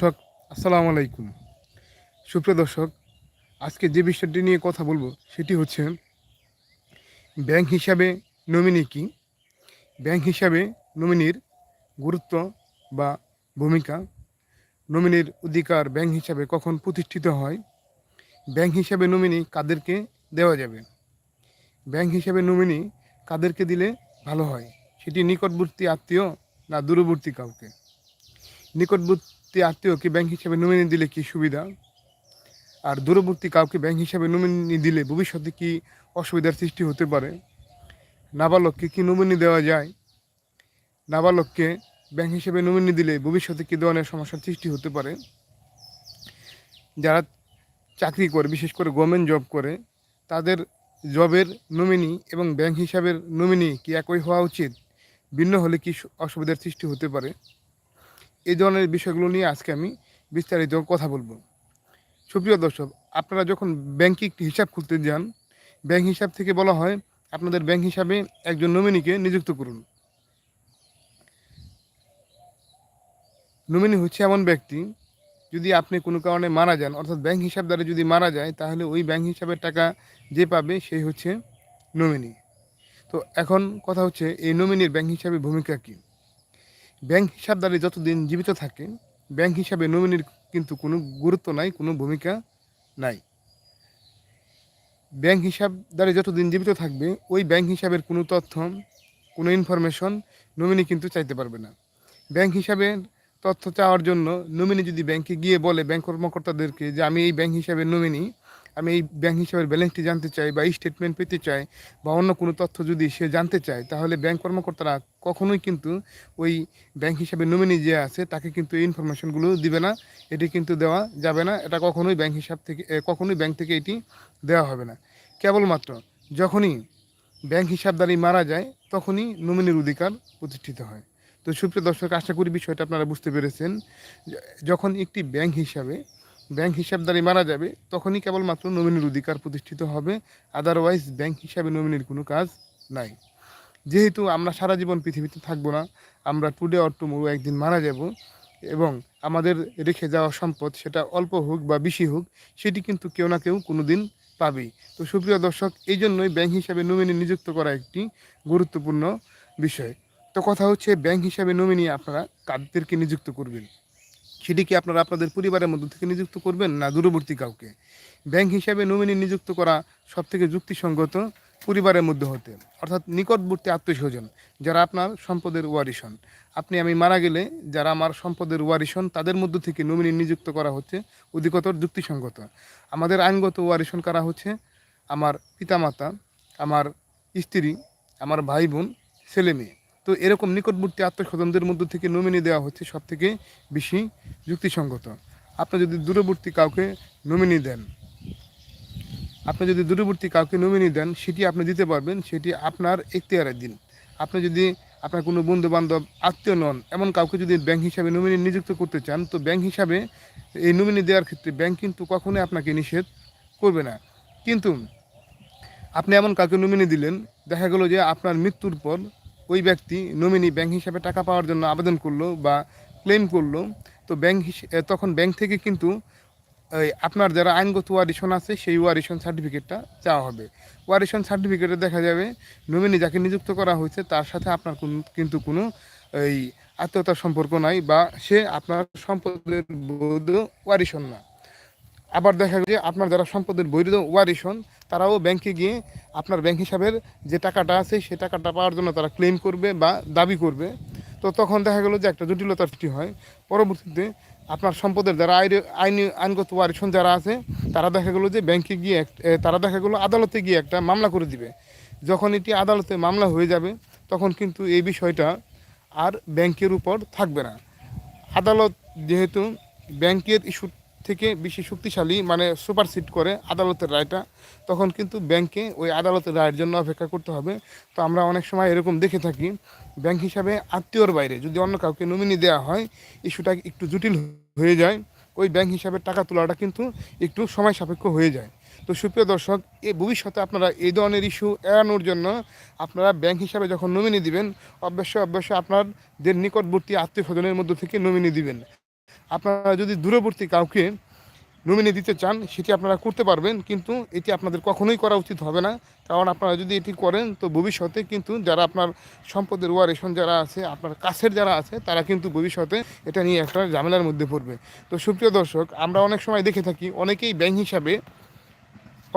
দর্শক, আসসালামু আলাইকুম। সুপ্রিয় দর্শক, আজকে যে বিষয়টি নিয়ে কথা বলব সেটি হচ্ছে ব্যাংক হিসাবে নমিনি কি? ব্যাংক হিসাবে নমিনির গুরুত্ব বা ভূমিকা, নমিনির অধিকার ব্যাংক হিসাবে কখন প্রতিষ্ঠিত হয়, ব্যাংক হিসাবে নমিনি কাদেরকে দেওয়া যাবে, ব্যাংক হিসাবে নমিনি কাদেরকে দিলে ভালো হয়, সেটি নিকটবর্তী আত্মীয় না দূরবর্তী কাউকে? নিকটবর্তী আত্মীয়কে ব্যাংক হিসাবে নমিনি দিলে কি সুবিধা? আর দূরবর্তী কাউকে ব্যাংক হিসাবে নমিনি দিলে ভবিষ্যতে কি অসুবিধার সৃষ্টি হতে পারে? নাবালককে কি নমিনি দেওয়া যায়? নাবালককে ব্যাংক হিসেবে নমিনি দিলে ভবিষ্যতে কী ধরনের সমস্যার সৃষ্টি হতে পারে? যারা চাকরি করে, বিশেষ করে গভর্নমেন্ট জব করে, তাদের জবের নমিনি এবং ব্যাংক হিসাবের নমিনি কি একই হওয়া উচিত? ভিন্ন হলে কি অসুবিধার সৃষ্টি হতে পারে? এই ধরনের বিষয়গুলো নিয়ে আজকে আমি বিস্তারিত কথা বলব। সুপ্রিয় দর্শক, আপনারা যখন ব্যাংকে একটি হিসাব খুলতে যান ব্যাংক হিসাব থেকে বলা হয় আপনাদের ব্যাংক হিসাবে একজন নমিনিকে নিযুক্ত করুন। নমিনি হচ্ছে এমন ব্যক্তি, যদি আপনি কোনো কারণে মারা যান, অর্থাৎ ব্যাংক হিসাবদারে যদি মারা যায়, তাহলে ওই ব্যাংক হিসাবের টাকা যে পাবে সেই হচ্ছে নমিনি তো এখন কথা হচ্ছে, এই নমিনির ব্যাংক হিসাবে ভূমিকা কী? ব্যাংক হিসাবদারে যতদিন জীবিত থাকে, ব্যাংক হিসাবে নমিনির কিন্তু কোনো গুরুত্ব নাই, কোনো ভূমিকা নাই। ব্যাংক হিসাবদারে যতদিন জীবিত থাকবে, ওই ব্যাংক হিসাবের কোনো তথ্য, কোনো ইনফরমেশন নমিনি কিন্তু চাইতে পারবে না। ব্যাংক হিসাবে তথ্য চাওয়ার জন্য নমিনি যদি ব্যাংকে গিয়ে বলে ব্যাংক কর্মকর্তাদেরকে যে, আমি এই ব্যাংক হিসাবে নমিনি আমি এই ব্যাংক হিসাবের ব্যালেন্সটি জানতে চাই বা এই স্টেটমেন্ট পেতে চাই বা অন্য কোনো তথ্য যদি সে জানতে চায়, তাহলে ব্যাংক কর্মকর্তারা কখনোই কিন্তু ওই ব্যাংক হিসাবে নমিনি যে আছে, তাকে কিন্তু এই ইনফরমেশনগুলো দিবে না। এটি কিন্তু দেওয়া যাবে না। এটা কখনোই ব্যাংক হিসাব থেকে কখনোই ব্যাংক থেকে এটি দেওয়া হবে না। কেবলমাত্র যখনই ব্যাংক হিসাবদারি মারা যায়, তখনই নমিনির অধিকার প্রতিষ্ঠিত হয়। তো সুপ্রিয় দর্শক, আশা করি বিষয়টা আপনারা বুঝতে পেরেছেন। যখন একটি ব্যাংক হিসাবে ব্যাংক হিসাবদারি মারা যাবে, তখনই কেবলমাত্র নমিনির অধিকার প্রতিষ্ঠিত হবে। আদারওয়াইজ ব্যাংক হিসাবে নমিনির কোনো কাজ নাই। যেহেতু আমরা সারা জীবন পৃথিবীতে থাকব না, আমরা টুডে অর টুমোরো একদিন মারা যাব এবং আমাদের রেখে যাওয়া সম্পদ সেটা অল্প হোক বা বেশি হোক, সেটি কিন্তু কেউ না কেউ কোনো দিন পাবেই। তো সুপ্রিয় দর্শক, এই জন্যই ব্যাংক হিসাবে নমিনি নিযুক্ত করা একটি গুরুত্বপূর্ণ বিষয়। তো কথা হচ্ছে, ব্যাংক হিসাবে নমিনি আপনারা কাদেরকে নিযুক্ত করবেন? সেটি কি আপনারা আপনাদের পরিবারের মধ্য থেকে নিযুক্ত করবেন না দূরবর্তী কাউকে? ব্যাংক হিসাবে নমিনি নিযুক্ত করা সবথেকে যুক্তিসঙ্গত পরিবারের মধ্যে হতে, অর্থাৎ নিকটবর্তী আত্মীয়স্বজন, যারা আপনার সম্পদের ওয়ারিশন আপনি আমি মারা গেলে যারা আমার সম্পদের ওয়ারিশন তাদের মধ্য থেকে নমিনি নিযুক্ত করা হচ্ছে অধিকতর যুক্তিসঙ্গত। আমাদের আইনগত ওয়ারিশন করা হচ্ছে? আমার পিতামাতা, আমার স্ত্রী, আমার ভাই বোন, ছেলে মেয়ে। তো এরকম নিকটবর্তী আত্মস্বজনদের মধ্য থেকে নমিনি দেওয়া হচ্ছে সব থেকে বেশি যুক্তিসঙ্গত। আপনি যদি দূরবর্তী কাউকে নমিনি দেন, আপনি যদি দূরবর্তী কাউকে নমিনি দেন, সেটি আপনি দিতে পারবেন, সেটি আপনার এখতিয়ারের দিন। আপনি যদি আপনার কোনো বন্ধু বান্ধব আত্মীয় নন, এমন কাউকে যদি ব্যাংক হিসাবে নমিনি নিযুক্ত করতে চান, তো ব্যাংক হিসাবে এই নমিনি দেওয়ার ক্ষেত্রে ব্যাংক কিন্তু কখনোই আপনাকে নিষেধ করবে না। কিন্তু আপনি এমন কাউকে নমিনি দিলেন, দেখা গেল যে আপনার মৃত্যুর পর ওই ব্যক্তি নমিনি ব্যাংক হিসাবে টাকা পাওয়ার জন্য আবেদন করল বা ক্লেম করল, তো ব্যাংক তখন ব্যাংক থেকে কিন্তু আপনার যারা আইনগত ওয়ারিশন আছে সেই ওয়ারিশন সার্টিফিকেটটা চাওয়া হবে। ওয়ারিশন সার্টিফিকেটে দেখা যাবে নমিনি যাকে নিযুক্ত করা হয়েছে তার সাথে আপনার কোন- কিন্তু কোনো, এই আত্মীয়তার সম্পর্ক নাই বা সে আপনার সম্পদের বৈধ ওয়ারিশন না। আবার দেখা যায় আপনার যারা সম্পদের বৈধ ওয়ারিশন তারাও ব্যাংকে গিয়ে আপনার ব্যাংক হিসাবের যে টাকাটা আছে, সেই টাকাটা পাওয়ার জন্য তারা ক্লেম করবে বা দাবি করবে। তো তখন দেখা গেলো যে একটা জটিলতার সৃষ্টি হয়। পরবর্তীতে আপনার সম্পদের যারা আইন, আইনি, আইনগত ওয়ারিশন যারা আছে, তারা দেখা গেলো যে ব্যাংকে গিয়ে তারা দেখা গেলো আদালতে গিয়ে একটা মামলা করে দিবে। যখন এটি আদালতে মামলা হয়ে যাবে, তখন কিন্তু এই বিষয়টা আর ব্যাংকের উপর থাকবে না। আদালত যেহেতু ব্যাংকের ইস্যু থেকে বেশি শক্তিশালী মানে সুপারসিড করে আদালতের রায়টা, তখন কিন্তু ব্যাংকে ওই আদালতের রায়ের জন্য অপেক্ষা করতে হবে। তো আমরা অনেক সময় এরকম দেখে থাকি, ব্যাংক হিসাবে আত্মীয়র বাইরে যদি অন্য কাউকে নমিনি দেওয়া হয়, ইস্যুটা একটু জটিল হয়ে যায়, ওই ব্যাংক হিসাবে টাকা তোলাটা কিন্তু একটু সময় সাপেক্ষ হয়ে যায়। তো সুপ্রিয় দর্শক এই ভবিষ্যতে আপনারা এই ধরনের ইস্যু এড়ানোর জন্য আপনারা ব্যাংক হিসাবে যখন নমিনি দিবেন, অবশ্যই অবশ্যই আপনাদের নিকটবর্তী আত্মীয় স্বজনের মধ্য থেকে নমিনি দিবেন। আপনারা যদি দূরবর্তী কাউকে নমিনি দিতে চান, সেটি আপনারা করতে পারবেন, কিন্তু এটি আপনাদের কখনোই করা উচিত হবে না। কারণ আপনারা যদি এটি করেন, তো ভবিষ্যতে কিন্তু যারা আপনার সম্পদের ওয়ারেশন যারা আছে, আপনার কাছের যারা আছে, তারা কিন্তু ভবিষ্যতে এটা নিয়ে একটা ঝামেলার মধ্যে পড়বে। তো সুপ্রিয় দর্শক, আমরা অনেক সময় দেখে থাকি, অনেকেই ব্যাংক হিসাবে,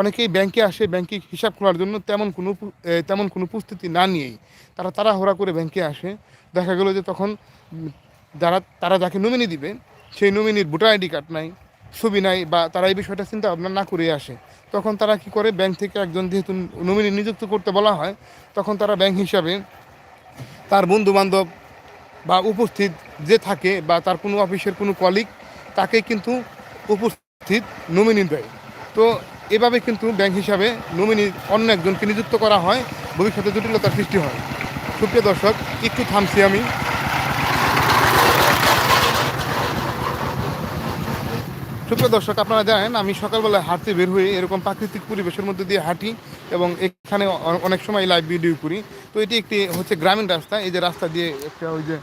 অনেকেই ব্যাংকে আসে ব্যাংকে হিসাব খোলার জন্য তেমন কোনো তেমন কোনো প্রস্তুতি না নিয়েই। তারা তাড়াহুড়া করে ব্যাংকে আসে। দেখা গেলো যে তখন যারা, তারা যাকে নমিনি দিবে, সেই নমিনির ভোটার আইডি কার্ড নাই, ছবি নাই বা তারা এই বিষয়টা চিন্তা ভাবনা না করে আসে। তখন তারা কি করে? ব্যাংক থেকে একজন যেহেতু নমিনি নিযুক্ত করতে বলা হয়, তখন তারা ব্যাংক হিসাবে তার বন্ধু বান্ধব বা উপস্থিত যে থাকে বা তার কোনো অফিসের কোনো কলিগ তাকে কিন্তু উপস্থিত নমিনি দেয়। তো এভাবে কিন্তু ব্যাংক হিসাবে নমিনি অন্য একজনকে নিযুক্ত করা হয়। ভবিষ্যতে জটিলতার সৃষ্টি হয়। সুপ্রিয় দর্শক, একটু থামছি আমি। সুপ্রিয় দর্শক, আপনারা জানেন আমি সকালবেলা হাঁটতে বের হয়ে এরকম প্রাকৃতিক পরিবেশের মধ্যে দিয়ে হাঁটি এবং এখানে অনেক সময় লাইভ ভিডিও করি। তো এটি একটি হচ্ছে গ্রামীণ রাস্তা, এই যে রাস্তা দিয়ে একটা ওই যে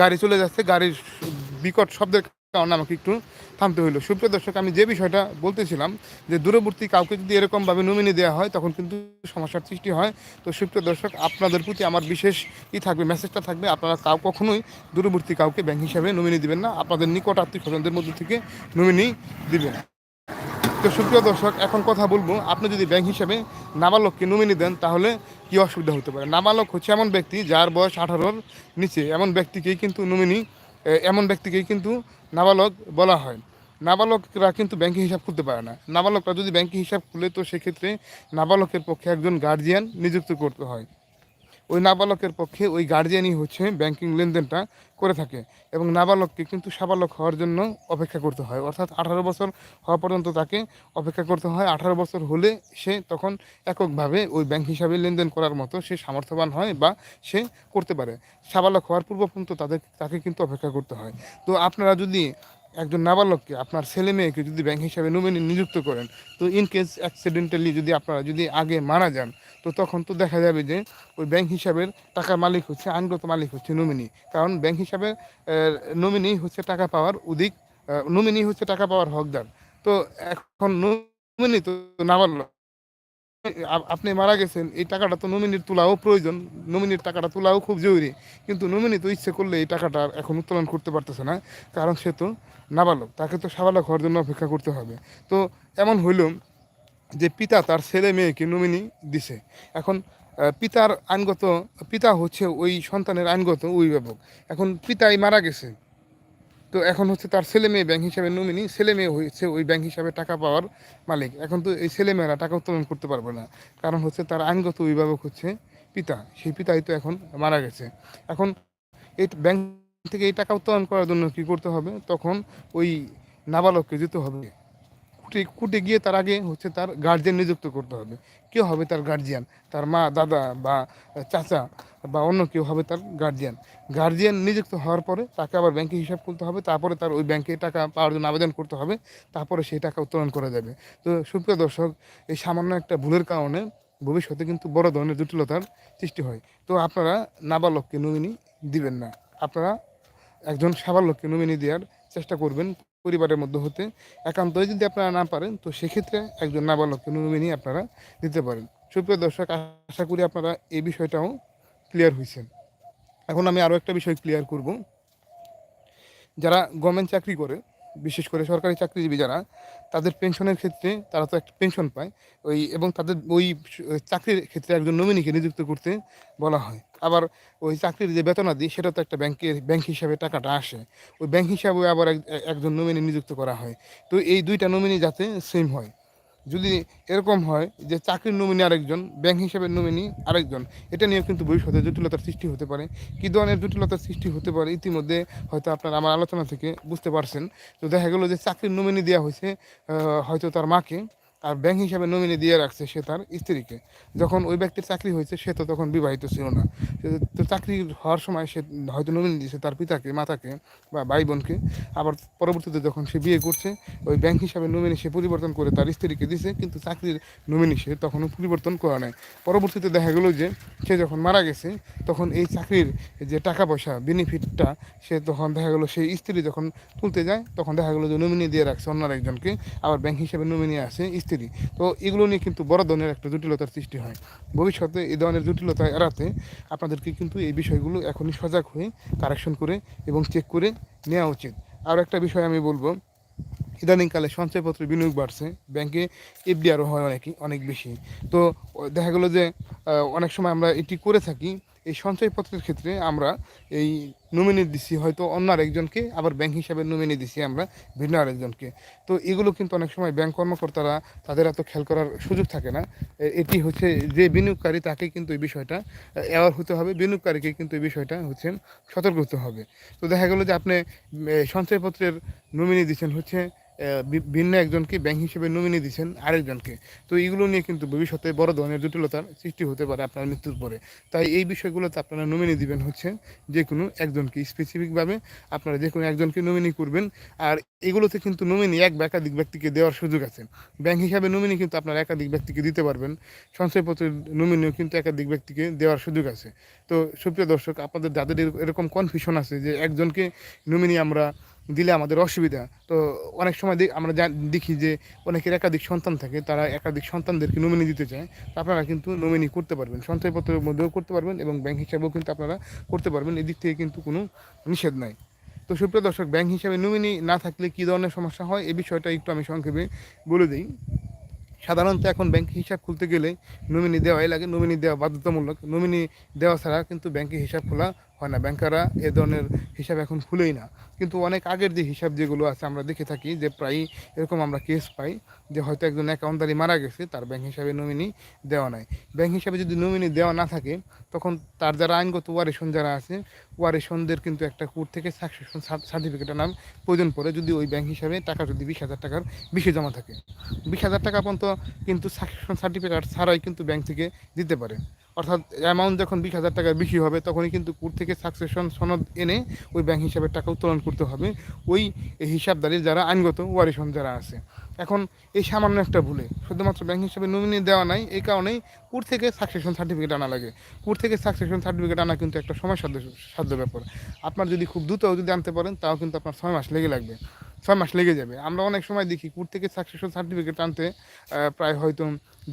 গাড়ি চলে যাচ্ছে। গাড়ির বিকট শব্দের কারণে আমাকে একটু থামতে হইল। সুপ্রিয় দর্শক, আমি যে বিষয়টা বলতেছিলাম যে দূরবর্তী কাউকে যদি এরকমভাবে নমিনি দেওয়া হয়, তখন কিন্তু সমস্যার সৃষ্টি হয়। তো সুপ্রিয় দর্শক, আপনাদের প্রতি আমার বিশেষ ই থাকবে মেসেজটা থাকবে, আপনারা কাউ কখনোই দূরবর্তী কাউকে ব্যাংক হিসাবে নমিনি দিবেন না। আপনাদের নিকট আত্মীয় স্বজনদের মধ্যে থেকে নমিনি দিবেন। তো সুপ্রিয় দর্শক, এখন কথা বলব, আপনি যদি ব্যাংক হিসাবে নাবালককে নমিনি দেন, তাহলে কি অসুবিধা হতে পারে? নাবালক হচ্ছে এমন ব্যক্তি যার বয়স আঠারোর নিচে। এমন ব্যক্তিকেই কিন্তু নমিনি এমন ব্যক্তিকেই কিন্তু নাবালক বলা হয়। নাবালকরা কিন্তু ব্যাংকিং হিসাব খুলতে পারে না। নাবালকরা যদি ব্যাংকিং হিসাব খুলে, তো সেক্ষেত্রে নাবালকের পক্ষে একজন গার্জিয়ান নিযুক্ত করতে হয়। ওই নাবালকের পক্ষে ওই গার্জিয়ানই হচ্ছে ব্যাংকিং লেনদেনটা করে থাকে এবং নাবালককে কিন্তু সাবালক হওয়ার জন্য অপেক্ষা করতে হয়। অর্থাৎ আঠারো বছর হওয়া পর্যন্ত তাকে অপেক্ষা করতে হয়। আঠারো বছর হলে সে তখন এককভাবে ওই ব্যাংক হিসাবে লেনদেন করার মতো সে সামর্থ্যবান হয় বা সে করতে পারে। সাবালক হওয়ার পূর্ব পর্যন্ত তাদের, তাকে কিন্তু অপেক্ষা করতে হয়। তো আপনারা যদি একজন নাবালককে আপনার ছেলে মেয়েকে যদি ব্যাংক হিসাবে নমিনি নিযুক্ত করেন, তো ইন কেস অ্যাক্সিডেন্টালি যদি আপনারা যদি আগে মারা যান, তো তখন তো দেখা যাবে যে ওই ব্যাংক হিসাবের টাকার মালিক হচ্ছে, আইনগত মালিক হচ্ছে নমিনি কারণ ব্যাংক হিসাবে নমিনি হচ্ছে টাকা পাওয়ার অধিক নমিনি হচ্ছে টাকা পাওয়ার হকদার। তো এখন নমিনি তো নাবালক। আপনি মারা গেছেন, এই টাকাটা তো নমিনির তোলাও প্রয়োজন। নমিনির টাকাটা তোলাও খুব জরুরি। কিন্তু নমিনি তো ইচ্ছে করলে এই টাকাটা এখন উত্তোলন করতে পারতেছে না, কারণ সে তো নাবালক, তাকে তো সাবালক হওয়ার জন্য অপেক্ষা করতে হবে। তো এমন হইল যে পিতা তার ছেলে মেয়েকে নমিনি দিছে। এখন পিতার আইনগত, পিতা হচ্ছে ওই সন্তানের আইনগত অভিভাবক। এখন পিতাই মারা গেছে। তো এখন হচ্ছে তার ছেলে মেয়ে ব্যাংক হিসাবে নমিনি ছেলে মেয়ে হয়েছে ওই ব্যাংক হিসাবে টাকা পাওয়ার মালিক। এখন তো এই ছেলে মেয়েরা টাকা উত্তোলন করতে পারবে না। কারণ হচ্ছে তার আইনগত অভিভাবক হচ্ছে পিতা। সেই পিতাই তো এখন মারা গেছে। এখন এই ব্যাংক থেকে এই টাকা উত্তোলন করার জন্য কি করতে হবে? তখন ওই নাবালককে যেতে হবে। কুটে কুটে গিয়ে তার আগে হচ্ছে তার গার্জিয়ান নিযুক্ত করতে হবে। কেউ হবে তার গার্জিয়ান তার মা, দাদা বা চাচা বা অন্য কেউ হবে তার গার্জিয়ান গার্জিয়ান নিযুক্ত হওয়ার পরে তাকে আবার ব্যাংকে হিসাব খুলতে হবে, তারপরে তার ওই ব্যাংকে টাকা পাওয়ার জন্য আবেদন করতে হবে, তারপরে সেই টাকা উত্তোলন করা যাবে। তো সুপ্রিয় দর্শক, এই সামান্য একটা ভুলের কারণে ভবিষ্যতে কিন্তু বড় ধরনের জটিলতার সৃষ্টি হয়। তো আপনারা নাবালককে নমিনি দিবেন না। আপনারা একজন সাবালককে নমিনি দেওয়ার চেষ্টা করবেন। পরিবারের মধ্যে হতে একান্তই যদি আপনারা না পারেন, তো সেক্ষেত্রে একজন নাবালককে নমিনি আপনারা দিতে পারেন। সুপ্রিয় দর্শক, আশা করি আপনারা এই বিষয়টাও ক্লিয়ার হয়েছেন এখন আমি আরও একটা বিষয় ক্লিয়ার করব। যারা গভর্নমেন্ট চাকরি করে, বিশেষ করে সরকারি চাকরিজীবী যারা, তাদের পেনশনের ক্ষেত্রে তারা তো একটা পেনশন পায়। ওই এবং তাদের ওই চাকরির ক্ষেত্রে একজন নমিনিকে নিযুক্ত করতে বলা হয়। আবার ওই চাকরির যে বেতনাদি সেটা তো একটা ব্যাংকের, ব্যাংক হিসাবে টাকাটা আসে। ওই ব্যাংক হিসাবে আবার এক- একজন নমিনি নিযুক্ত করা হয়। তো এই দুইটা নমিনি যাতে সেম হয়। যদি এরকম হয় যে চাকরির নমিনি আরেকজন, ব্যাংক হিসাবে নমিনি আরেকজন, এটা নিয়ে কিন্তু ভবিষ্যতে জটিলতার সৃষ্টি হতে পারে। কী ধরনের জটিলতার সৃষ্টি হতে পারে, ইতিমধ্যে হয়তো আপনার আমার আলোচনা থেকে বুঝতে পারছেন। তো দেখা গেলো যে চাকরির নমিনি দেওয়া হয়েছে হয়তো তার মাকে। আর ব্যাংক হিসাবে নমিনি দিয়ে রাখছে সে তার স্ত্রীকে। যখন ওই ব্যক্তির চাকরি হয়েছে, সে তো তখন বিবাহিত ছিল না। তো চাকরি হওয়ার সময় সে হয়তো নমিনি দিয়েছে তার পিতাকে, মাতাকে বা ভাই বোনকে আবার পরবর্তীতে যখন সে বিয়ে করছে, ওই ব্যাংক হিসাবে নমিনি সে পরিবর্তন করে তার স্ত্রীকে দিছে, কিন্তু চাকরির নমিনি সে তখনও পরিবর্তন করা নাই। পরবর্তীতে দেখা গেলো যে, সে যখন মারা গেছে, তখন এই চাকরির যে টাকা পয়সা বেনিফিটটা সে তখন দেখা গেলো সেই স্ত্রী যখন তুলতে যায়, তখন দেখা গেলো যে নমিনি দিয়ে রাখছে অন্য একজনকে। আবার ব্যাংক হিসাবে নমিনি আছে স্ত্রী। তো এগুলো নিয়ে কিন্তু বড় ধরনের একটা জটিলতার সৃষ্টি হয়। ভবিষ্যতে এই ধরনের জটিলতা এড়াতে আপনাদেরকে কিন্তু এই বিষয়গুলো এখনই সজাগ হয়ে কারেকশন করে এবং চেক করে নেওয়া উচিত। আর একটা বিষয় আমি বলব, ইদানিংকালে সঞ্চয়পত্রে বিনিয়োগ বাড়ছে ব্যাংকে এফডিআরও হয় অনেক অনেক বেশি। তো দেখা গেলো যে অনেক সময় আমরা এটি করে থাকি এই সঞ্চয়পত্রের ক্ষেত্রে আমরা এই নমিনি দিছি, হয়তো অন্য আরেকজনকে, আবার ব্যাংক হিসাবে নমিনি দিছি আমরা, ভিন্ন আরেকজনকে। তো এগুলো কিন্তু অনেক সময় ব্যাংক কর্মকর্তারা তাদের এত খেয়াল করার সুযোগ থাকে না। এটি হচ্ছে যে বিনিয়োগকারী তাকে কিন্তু এই বিষয়টা অ্যাওয়ার হতে হবে, বিনিয়োগকারীকে কিন্তু এই বিষয়টা হচ্ছে সতর্ক হতে হবে। তো দেখা গেলো যে আপনি সঞ্চয়পত্রের নমিনি দিচ্ছেন হচ্ছে ভিন্ন একজনকে ব্যাংক হিসেবে নমিনি দিচ্ছেন আরেকজনকে। তো এইগুলো নিয়ে কিন্তু ভবিষ্যতে বড় ধরনের জটিলতার সৃষ্টি হতে পারে আপনার মৃত্যুর পরে। তাই এই বিষয়গুলোতে আপনারা নমিনি দিবেন হচ্ছে যে কোনো একজনকে। স্পেসিফিকভাবে আপনারা যে কোনো একজনকে নমিনি করবেন। আর এগুলোতে কিন্তু নমিনি এক বা একাধিক ব্যক্তিকে দেওয়ার সুযোগ আছে। ব্যাংক হিসাবে নমিনি কিন্তু আপনারা একাধিক ব্যক্তিকে দিতে পারবেন। সঞ্চয়পত্রের নমিনিও কিন্তু একাধিক ব্যক্তিকে দেওয়ার সুযোগ আছে। তো সুপ্রিয় দর্শক, আপনাদের যাদের এরকম কনফিউশন আছে যে একজনকে নমিনি আমরা দিলে আমাদের অসুবিধা। তো অনেক সময় আমরা দেখি যে অনেকের একাধিক সন্তান থাকে, তারা একাধিক সন্তানদেরকে নমিনি দিতে চায়। তো আপনারা কিন্তু নমিনি করতে পারবেন, সঞ্চয়পত্রের মধ্যেও করতে পারবেন এবং ব্যাংক হিসাবেও কিন্তু আপনারা করতে পারবেন। এদিক থেকে কিন্তু কোনো নিষেধ নাই। তো সুপ্রিয় দর্শক ব্যাংক হিসাবে নমিনি না থাকলে কী ধরনের সমস্যা হয়? এই বিষয়টা একটু আমি সংক্ষেপে বলে দিই। সাধারণত এখন ব্যাংকে হিসাব খুলতে গেলে নমিনি দেওয়াই লাগে। নমিনি দেওয়া বাধ্যতামূলক। নমিনি দেওয়া ছাড়া কিন্তু ব্যাংকে হিসাব খোলা হয় না। ব্যাংকাররা এ ধরনের হিসাব এখন খুলেই না। কিন্তু অনেক আগের যে হিসাব যেগুলো আছে আমরা দেখে থাকি যে প্রায়ই এরকম আমরা কেস পাই যে হয়তো একজন অ্যাকাউন্টদারি মারা গেছে, তার ব্যাংক হিসাবে নমিনি দেওয়া নাই। ব্যাংক হিসাবে যদি নমিনি দেওয়া না থাকে, তখন তার যারা আইনগত ওয়ারেশন যারা আছে ওয়ারেশনদের কিন্তু একটা কোর্ট থেকে সাকসেশন সার্টিফিকেটের নাম প্রয়োজন পড়ে যদি ওই ব্যাংক হিসাবে টাকা যদি বিশ হাজার টাকার বেশি জমা থাকে। বিশ হাজার টাকা পর্যন্ত কিন্তু সাকসেশন সার্টিফিকেট ছাড়াই কিন্তু ব্যাংক থেকে দিতে পারে। অর্থাৎ অ্যামাউন্ট যখন বিশ হাজার টাকার বেশি হবে, তখনই কিন্তু কোর্ট থেকে সাকসেশন সনদ এনে ওই ব্যাংক হিসাবে টাকা উত্তোলন করতে হবে। ওই হিসাবদারির যারা আইনগত ওয়ারিশন যারা আছে। এখন এই সামান্য একটা ভুলে, শুধুমাত্র ব্যাংক হিসাবে নমিনি দেওয়া নাই, এই কারণেই কোর্ট থেকে সাকসেশন সার্টিফিকেট আনা লাগে। কোর্ট থেকে সাকসেশন সার্টিফিকেট আনা কিন্তু একটা সময় সাধ্য সাধ্য ব্যাপার। আপনার যদি খুব দ্রুত যদি আনতে পারেন, তাও কিন্তু আপনার ছয় মাস লেগে লাগবে। ছয় মাস লেগে যাবে। আমরা অনেক সময় দেখি কোর্ট থেকে সাকসেশন সার্টিফিকেট আনতে প্রায় হয়তো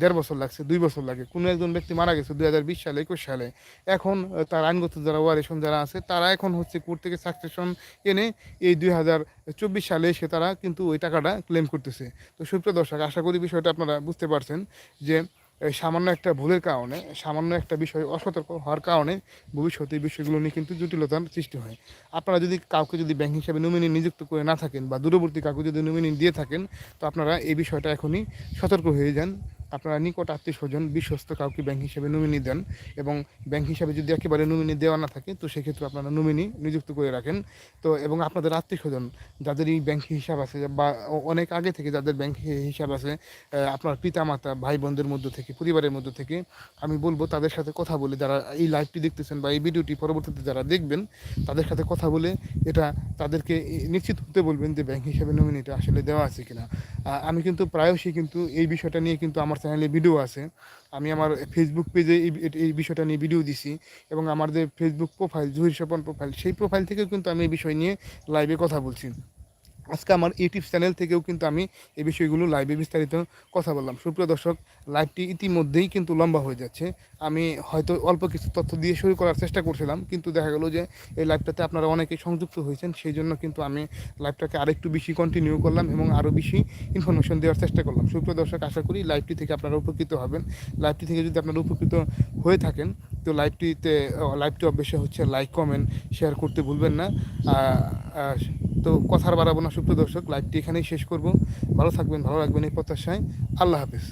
দেড় বছর লাগছে, দুই বছর লাগে। কোনো একজন ব্যক্তি মারা গেছে দুই হাজার বিশ সালে, একুশ সালে। এখন তার আইনগত যারা ওয়ারেশন যারা আছে, তারা এখন হচ্ছে কোর্ট থেকে সাকসেশন এনে এই দুই হাজার চব্বিশ সালে এসে তারা কিন্তু ওই টাকাটা ক্লেম করতেছে। তো সুপ্রিয় দর্শক, আশা করি বিষয়টা আপনারা বুঝতে পারছেন যে এই সামান্য একটা ভুলের কারণে, সামান্য একটা বিষয় অসতর্ক হওয়ার কারণে ভবিষ্যতে বিষয়গুলো নিয়ে কিন্তু জটিলতার সৃষ্টি হয়। আপনারা যদি কাউকে যদি ব্যাংক হিসাবে নমিনি নিযুক্ত করে না থাকেন বা দূরবর্তী কাউকে যদি নমিনি দিয়ে থাকেন, তো আপনারা এই বিষয়টা এখনই সতর্ক হয়ে যান। আপনারা নিকট আত্মীয় স্বজন বিশ্বস্ত কাউকে ব্যাংক হিসাবে নমিনি দেন এবং ব্যাংক হিসাবে যদি একেবারে নমিনি দেওয়া না থাকে, তো সেক্ষেত্রে আপনারা নমিনি নিযুক্ত করে রাখেন। তো এবং আপনাদের আত্মীয় স্বজন যাদের এই ব্যাংক হিসাব আছে বা অনেক আগে থেকে যাদের ব্যাংক হিসাব আছে আপনার পিতা মাতা ভাই বোনদের মধ্য থেকে, পরিবারের মধ্য থেকে, আমি বলব তাদের সাথে কথা বলে যারা এই লাইভটি দেখতেছেন বা এই ভিডিওটি পরবর্তীতে যারা দেখবেন, তাদের সাথে কথা বলে এটা তাদেরকে নিশ্চিত হতে বলবেন যে ব্যাংক হিসাবে নমিনিটা আসলে দেওয়া আছে কিনা। আমি কিন্তু প্রায়শই কিন্তু এই বিষয়টা নিয়ে কিন্তু আমার চ্যানেলে ভিডিও আছে। আমি আমার ফেসবুক পেজে এই বিষয়টা নিয়ে ভিডিও দিছি এবং আমার যে Facebook profile Juhir Swapan profile সেই প্রোফাইল থেকেও কিন্তু আমি এই বিষয় নিয়ে লাইভে কথা বলছি। আজকে আমার ইউটিউব চ্যানেল থেকেও কিন্তু আমি এই বিষয়গুলো লাইভে বিস্তারিত কথা বললাম। সুপ্রিয় দর্শক লাইভটি ইতিমধ্যেই কিন্তু লম্বা হয়ে যাচ্ছে। আমি হয়তো অল্প কিছু তথ্য দিয়ে শুরু করার চেষ্টা করছিলাম, কিন্তু দেখা গেলো যে এই লাইভটাতে আপনারা অনেকেই সংযুক্ত হয়েছেন, সেই জন্য কিন্তু আমি লাইভটাকে আরেকটু বেশি কন্টিনিউ করলাম এবং আরও বেশি ইনফরমেশন দেওয়ার চেষ্টা করলাম। সুপ্রিয় দর্শক, আশা করি লাইভটি থেকে আপনারা উপকৃত হবেন। লাইভটি থেকে যদি আপনারা উপকৃত হয়ে থাকেন, তো লাইভটিতে লাইভটি অবশ্যই হচ্ছে লাইক কমেন্ট শেয়ার করতে ভুলবেন না। তো কথার বাড়াবো না, সুপ্রিয় দর্শক। লাইভটি এখানেই শেষ করব। ভালো থাকবেন, ভালো রাখবেন এই প্রত্যাশায়। আল্লাহ হাফিজ।